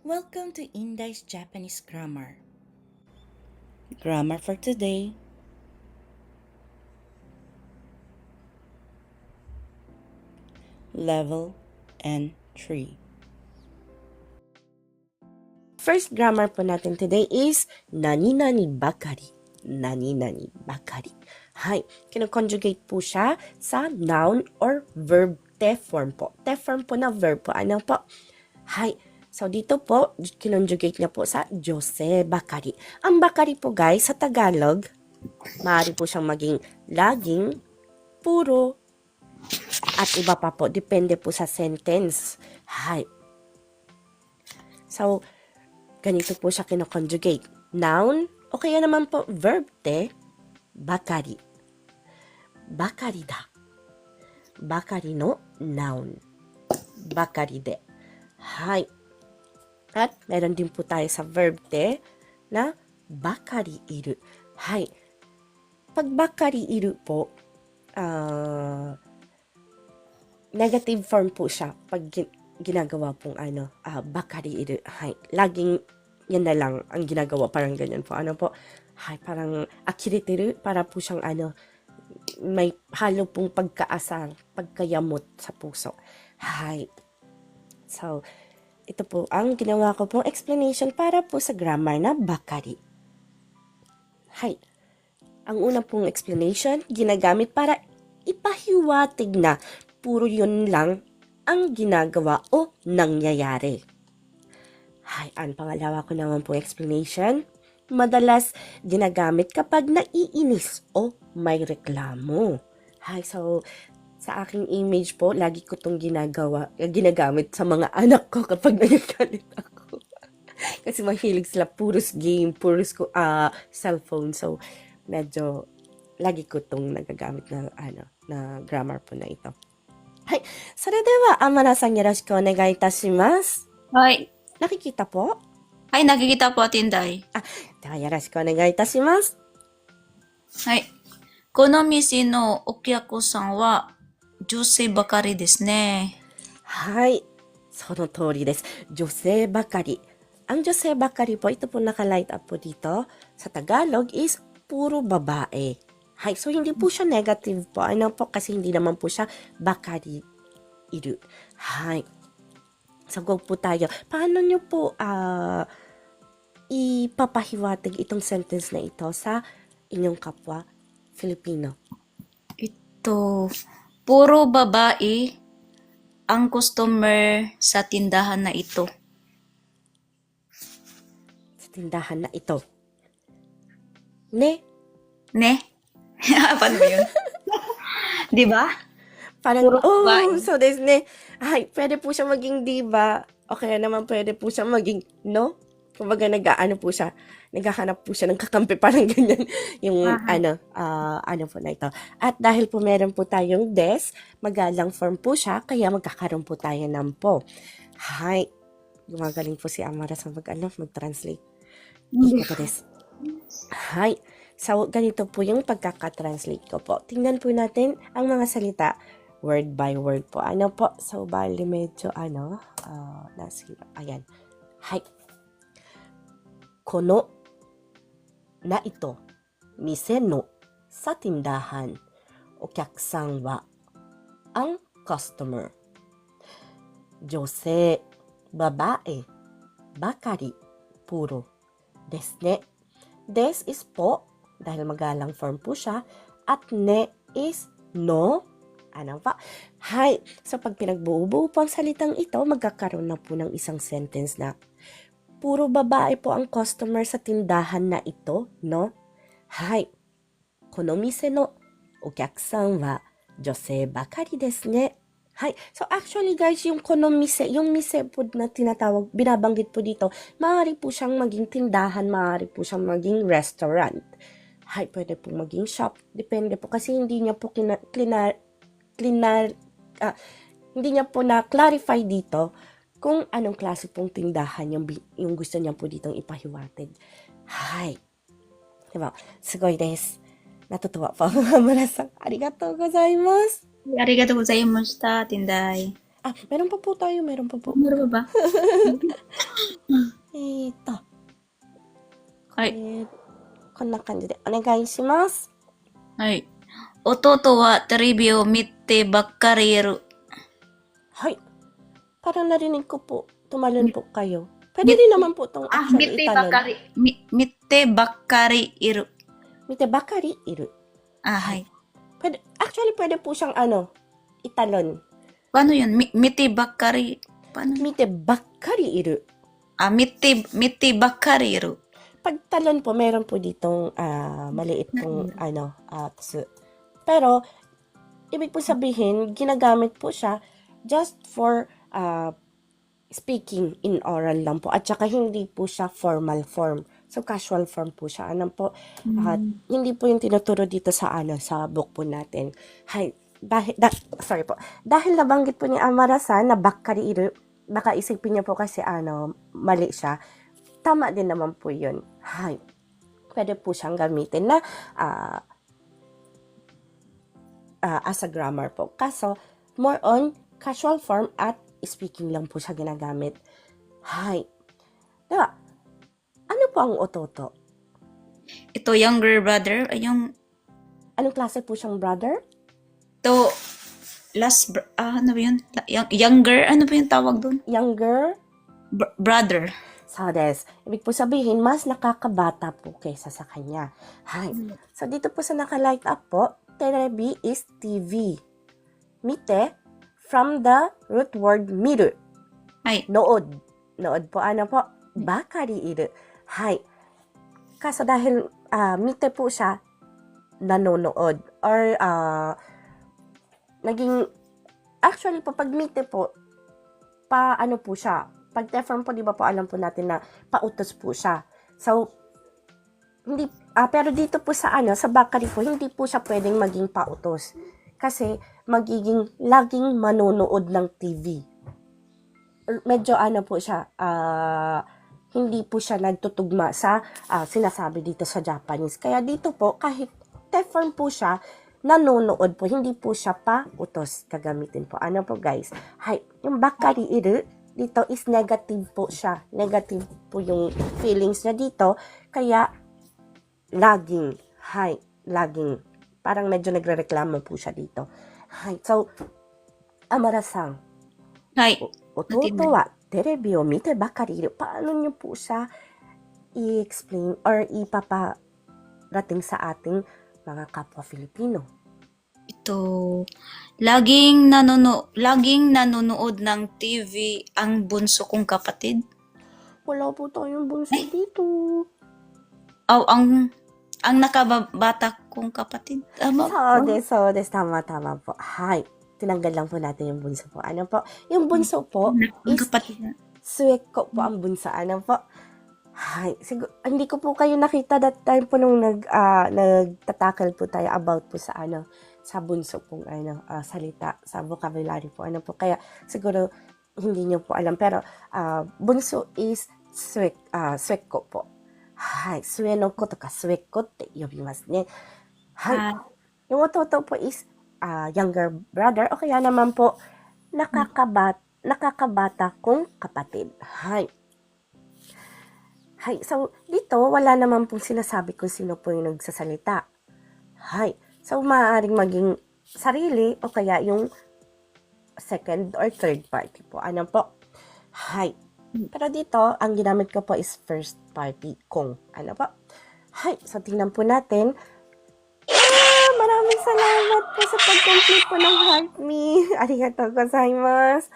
Welcome to Indai's Japanese Grammar. Grammar for today. Level N3. First grammar po natin today is nani nani bakari. Nani nani bakari. Hay, kinoconjugate po siya sa noun or verb te form po. Te form po na verb po. Ano po? Hay, So, dito po, kinonjugate niya po sa Jose Bakari. Ang Bakari po guys, sa Tagalog, maaari po siyang maging laging, puro, at iba pa po. Depende po sa sentence. Hay. So, ganito po siya kinoconjugate. Noun, o kaya naman po verb te, bakari. Bakari da. Bakari no noun. Bakari de. Hay. At meron din po tayo sa verb te na bakari iru. Hay. Pag bakari iru po, ah, negative form po siya pag gin- ginagawa pong ano, ah, bakari iru. Hay. Laging yan na lang ang ginagawa. Parang ganyan po. Ano po? Hay, parang akiritiru. Para po siyang ano, may halo pong pagkaasar, pagkayamot sa puso. Hay. So, ito po ang ginawa ko pong explanation para po sa grammar na bakari. Hay. Ang una pong explanation, ginagamit para ipahiwatig na puro yun lang ang ginagawa o nangyayari. Hay, ang pangalawa ko naman pong explanation, madalas ginagamit kapag naiinis o may reklamo. Hay, so sa aking image po, lagi ko tong ginagawa, eh, ginagamit sa mga anak ko kapag nagagalit ako. Kasi mahilig sila puros game, puros ko, ah, cellphone. So, medyo, lagi ko tong nagagamit na, ano, na grammar po na ito. Hay, それでは、天野さんよろしくお願いいたします。はい。 Nakikita po? はい、nakikita po, Tinday. では、よろしくお願いいたします。はい。この店のお客さんは 女性ばかりですね。はい。その通りです。女性ばかり。Ang 女性ばかりpo, ito po naka-light up po dito. Sa Tagalog is puro babae. Hay, so hindi po siya negative po. Ano po, kasi hindi naman po siya bakari iru. Hay. So go po tayo. Paano nyo po ah ipapahiwatig itong sentence na ito sa inyong kapwa Filipino? Ito, puro babae ang customer sa tindahan na ito. Sa tindahan na ito. Ne? Ne? Paano ba yun? Di ba? Parang, Puro oh, babae. so this ne, ay, pwede po siya maging diva, o kaya naman pwede po siya maging, no? Kumbaga, nag-ano po siya, naghahanap po siya ng kakampi, parang ganyan, yung, Aha. ano, ah, ano po na ito. At dahil po meron po tayong des, magalang form po siya, kaya magkakaroon po tayo ng po. Hi, gumagaling po si Amara sa mag, ano, mag-translate. Ito des. Hi. So, ganito po yung pagkakatranslate ko po. Tingnan po natin ang mga salita word by word po. Ano po? So, bali medyo ano, ah, nasa, ayan. Hi. Kono na ito, mise no sa tindahan, o kyaksan wa ang customer. Jose, babae, bakari, puro. Des ne. Des is po, dahil magalang form po siya, at ne is no, ano pa? Hi! So, pag pinagbuo-buo po ang salitang ito, magkakaroon na po ng isang sentence na Puro babae po ang customer sa tindahan na ito, no? Hai. Kono mise no okyakusan wa jose bakari desu ne. Hi. So actually guys, yung konomise, yung mise po na tinatawag, binabanggit po dito, maaari po siyang maging tindahan, maaari po siyang maging restaurant. Hi, pwede po maging shop, depende po kasi hindi niya po kina, klinar, klinar, ah, hindi niya po na clarify dito kung anong klase pong tindahan yung, bi- yung gusto niya po ditong ipahiwatig. Hay. Diba? Sugoi desu. Natutuwa po ako. Marasang, arigatou gozaimasu. ありがとうございました、Tinday. Ah, meron pa po tayo, meron pa po. Meron ba ba? えーと、はい。えーこんな感じでお願いします。はい。弟はテレビを見てばっかりいる。 Hay. Parang narinig ko po, tumalon po kayo. Pwede Mit- rin naman po itong Ah, actually mite italon. bakari, mi- mite bakari iru. Mite bakari iru. Ah, hay. Pwede, actually, pwede po siyang ano, italon. Paano yun? Mi- mite bakari. Paano? Mite bakari iru. Ah, mite, mite bakari iru. Pagtalon po, meron po ditong ah, maliit pong ano, ah. Pero, ibig po sabihin, ginagamit po siya just for ah, speaking in oral lang po. At saka hindi po siya formal form. So, casual form po siya. Ano po, At hindi po yung tinuturo dito sa ano sa book po natin. Hay, dahil da, sorry po. Dahil nabanggit po ni Amara-san na bakkari iru, baka isipin niyo po kasi ano, mali siya. Tama din naman po 'yun. Hay. Pwede po siyang gamitin na ah, ah, as a grammar po. Kaso, more on casual form at speaking lang po siya ginagamit. Hay. Diba? Ano po ang ototo? Ito, younger brother. Yung... Anong klase po siyang brother? Ito, last... br- Ah, ano ba yun? Young, younger? Ano ba yung tawag doon? Younger? Br- brother. So, des. Ibig po sabihin, mas nakakabata po kaysa sa kanya. Hi. So, dito po sa naka-light up po, terebi is TV. Mite, from the root word miru. Ay, Nood. Nood po, ano po? Bakari iru. Hi. Kaso dahil ah, mite po siya, nanonood. Or, ah, naging, actually po, pag mite po, pa, ano po siya, pag Teflon po, di ba po, alam po natin na pautos po siya. So, hindi, ah, pero dito po sa ano, sa Bakari po, hindi po siya pwedeng maging pautos. Kasi, magiging laging manonood ng TV. Medyo ano po siya, ah, hindi po siya nagtutugma sa ah, sinasabi dito sa Japanese. Kaya dito po, kahit Teflon po siya, nanonood po, hindi po siya pa utos gagamitin po. Ano po guys? Hay, yung bakari iru, dito is negative po siya. Negative po yung feelings niya dito. Kaya, laging, hay, laging, parang medyo nagre-reklamo po siya dito. Hay, so, Amara-san, はい。Ototo wa terebi o mite bakari iru. Paano niyo po siya i-explain or ipaparating sa ating mga kapwa Filipino? Ito, laging nanono, laging nanonood ng TV ang bunso kong kapatid. Wala po tayong bunso dito. Aw, ang ang nakababata kong kapatid. Tama So, des, so, des, tama, tama po. Hi. Tinanggal lang po natin yung bunso po. Ano po? Yung bunso po, Ang is kapatid na. Suweko po ang bunsa. Ano po? Hay, siguro, hindi ko po kayo nakita that time po nung nag, ah, nagtatakal po tayo about po sa ano, sa bunso pong ano, ah, salita, sa vocabulary po. Ano po, kaya siguro hindi niyo po alam. Pero, ah, bunso is suwek, ah, suweko po. Hay, suenoko to ka suweko te yobimasu ne. Hay, Ah, yung ototo po is ah, younger brother o kaya naman po nakakabat nakakabata kong kapatid. Hi. Hi. So, dito, wala naman pong sinasabi kung sino po yung nagsasalita. Hi. So, maaaring maging sarili o kaya yung second or third party po. Ano po? Hi. Pero dito, ang ginamit ko po is first party kong. Ano po? Hi. So, tingnan po natin. Maraming salamat po sa pag-complete po ng Heart Me. Arigatou gozaimasu.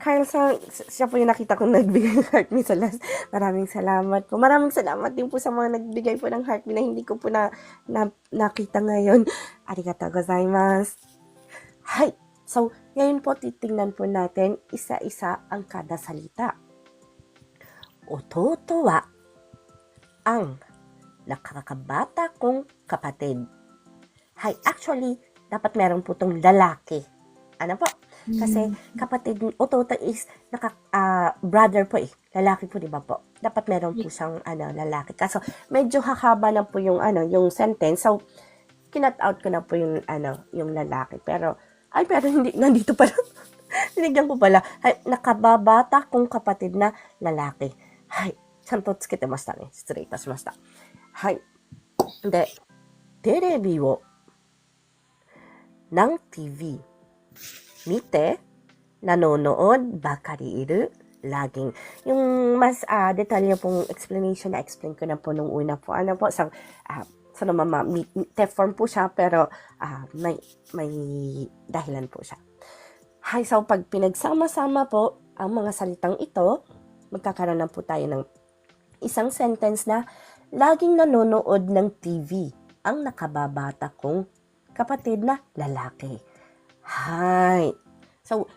Carl, sa, siya po yung nakita kong nagbigay ng Heart Me sa last. Maraming salamat po. Maraming salamat din po sa mga nagbigay po ng Heart Me na hindi ko po na, na nakita ngayon. Arigatou gozaimasu. Hi. So, ngayon po titingnan po natin isa-isa ang kada salita. Ototo wa ang nakakabata kong kapatid. Hi, actually, dapat meron po tong lalaki. Ano po? Kasi hmm. kapatid, o total is, naka, uh, brother po eh. Lalaki po, di ba po? Dapat meron po siyang ano, lalaki. Kaso, medyo hakaba na po yung, ano, yung sentence. So, kinat out ko na po yung, ano, yung lalaki. Pero, ay, pero hindi, nandito pala. Tinigyan ko pala. Ay, nakababata kong kapatid na lalaki. Hay, santo tsukete masta ne. Eh. Straight tas masta. Hay. De, terebi wo ng TV, mite, nanonood, bakari iru, laging. Yung mas ah, detalye pong explanation na explain ko na po nung una po. Ano po, sa, ah, sa mama, mi- mi- form po siya, pero ah, may, may dahilan po siya. Hay, so pag pinagsama-sama po ang mga salitang ito, magkakaroon na po tayo ng isang sentence na laging nanonood ng TV ang nakababata kong kapatid na lalaki. Hay. So,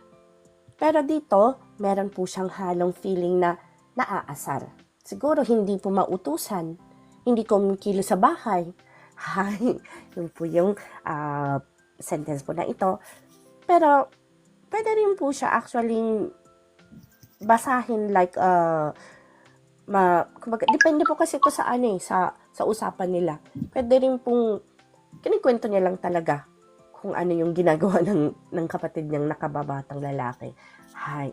pero dito, meron po siyang halong feeling na naaasar. Siguro hindi po mautusan. Hindi kumikilo sa bahay. Hay. Yun po yung ah, sentence po na ito. Pero, pwede rin po siya actually basahin like uh, ma kumbaga, depende po kasi ito sa ano eh, sa sa usapan nila. Pwede rin pong kinikwento niya lang talaga kung ano yung ginagawa ng, ng kapatid niyang nakababatang lalaki. Hi.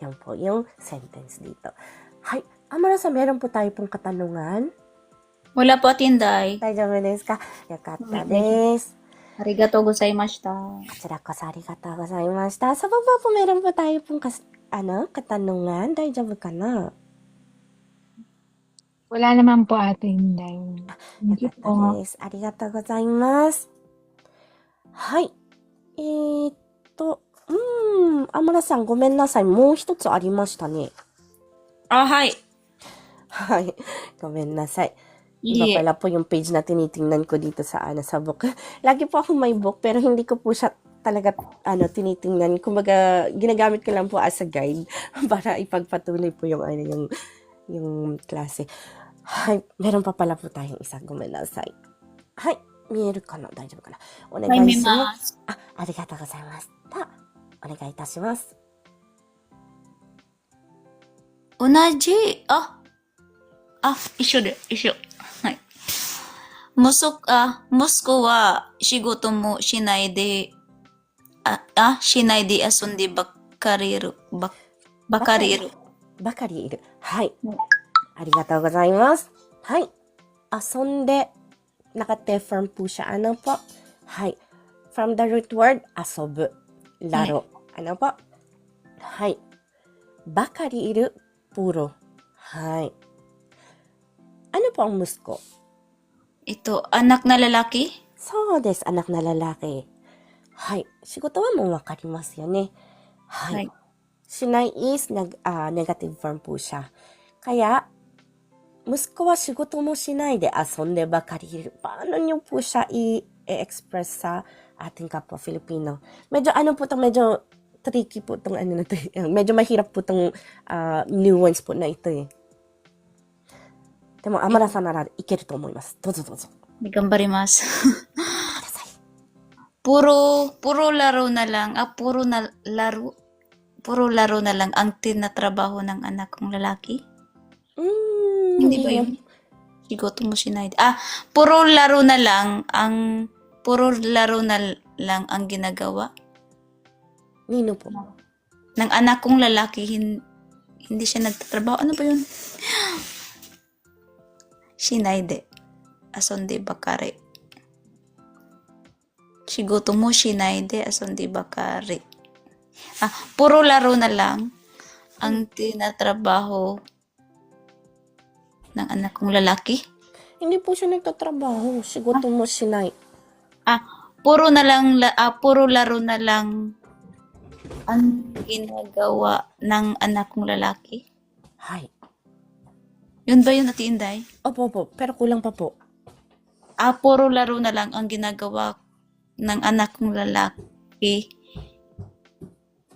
Yan po yung sentence dito. Hi. Amarasa, meron po tayo pong katanungan? Wala po, Tinday. Tayo menes ka. Yakata des. Arigato gozaimashita. Katsura ko sa arigato gozaimashita. Sa baba po, meron po tayo pong kas, ano, katanungan. Daijab ka na. Wala naman po ate Inday. Thank you よかった po. です。ありがとうございます。はい。えー、っと、うーん、アムラさんごめんなさい。もう一つありましたね。 Ah, hi. はい。ごめんなさい。 Hindi. Iba pala po yung page na tinitingnan ko dito sa ano sa book. Lagi po ako may book pero hindi ko po siya talaga ano tinitingnan. Kumbaga ginagamit ko lang po as a guide para ipagpatuloy po yung ano yung yung klase. Hay, meron pa pala po tayong isa. Gumenasay. Hay, 見えるかな？大丈夫かな？お願いします。あ、ありがとうございました。お願いいたします。Unaji. Ah. Ah, 一緒で、一緒。はい。息子、あ、息子は仕事もしないで、あ、あ、しないで遊んでばっかりいる。ば、ばかりいる。ばかりいる。はいうん。ありがとうございます。はい。遊んで、naka-term po siya. Ano po? Hay. From the root word, asobu. Laro. Ano po? Hay. Bakari iru, puro. Hay. Ano po ang musko? Ito, anak na lalaki? そうです。anak na lalaki. はい。仕事はもうわかりますよね。はい。はいしない is nag, ah, negative form po siya. Kaya, 息子は仕事もしないで遊んでばかりいる. Paano niyo po siya i-express sa ating kapwa Filipino? Medyo ano po itong medyo tricky po itong ano na to. eh. Medyo mahirap po itong ah, nuance po na ito eh. でも、アマラさんならいけると思います。どうぞどうぞ。 Nagambarimas. ください。 puro, puro laro na lang. Ah, puro na laro. Puro laro na lang ang tinatrabaho ng anak kong lalaki. Mm, Hindi ba yun? Sigoto mo sinay. Ah, puro laro na lang ang puro laro na lang ang ginagawa Nino po. ng anak kong lalaki. Hin, hindi siya nagtatrabaho. Ano ba yun? Shinayde. Asonde bakare. Shigoto mo shinayde asonde bakare. Ah, puro laro na lang ang tinatrabaho ng anak kong lalaki. Hindi po siya nagtatrabaho. Sigoto mo sinay. Ah, puro na lang, la- ah, puro laro na lang ang ginagawa ng anak kong lalaki. Hay. Yun ba yun, Ate Inday? Opo, opo. Pero kulang pa po. Ah, puro laro na lang ang ginagawa ng anak kong lalaki.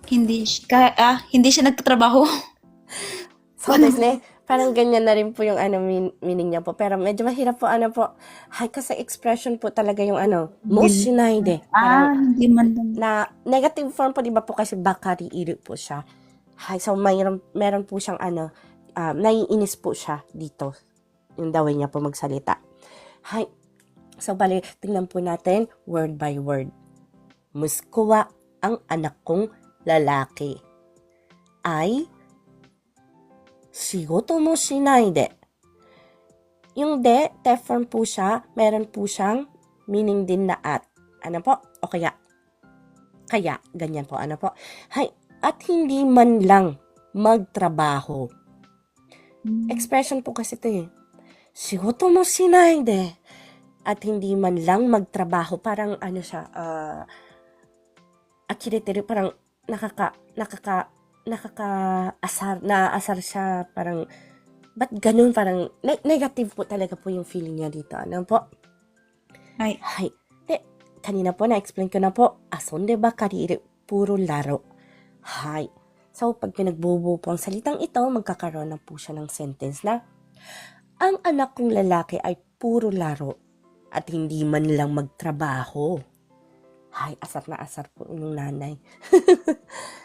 Hindi, siya- ka, ah, hindi siya nagtatrabaho. So,ですね. Parang ganyan na rin po yung ano, meaning niya po. Pero medyo mahirap po, ano po, hay, kasi expression po talaga yung ano, most sinaide. Eh. Ah, hindi man lang. Na, negative form po, di ba po kasi bakari iri po siya. Hay, so mayroon, meron po siyang ano, um, naiinis po siya dito. Yung daway niya po magsalita. Hay, so bali, tingnan po natin word by word. Muskuwa ang anak kong lalaki. Ay shigoto mo shinai de. Yung de, te form po siya, meron po siyang meaning din na at. Ano po? O kaya, kaya, ganyan po. Ano po? Hay, at hindi man lang magtrabaho. Mm. Expression po kasi ito eh. Shigoto mo shinai de. At hindi man lang magtrabaho. Parang ano siya, ah, akireteru, parang nakaka, nakaka, nakakaasar, naaasar siya, parang, ba't ganun, parang, ne- negative po talaga po yung feeling niya dito, ano po? Ay. Hay. De, kanina po, na-explain ko na po, asonde ba karire, puro laro. Hay. So, pag pinagbubo po ang salitang ito, magkakaroon na po siya ng sentence na, ang anak kong lalaki ay puro laro at hindi man lang magtrabaho. Hay, asar na asar po yung nanay.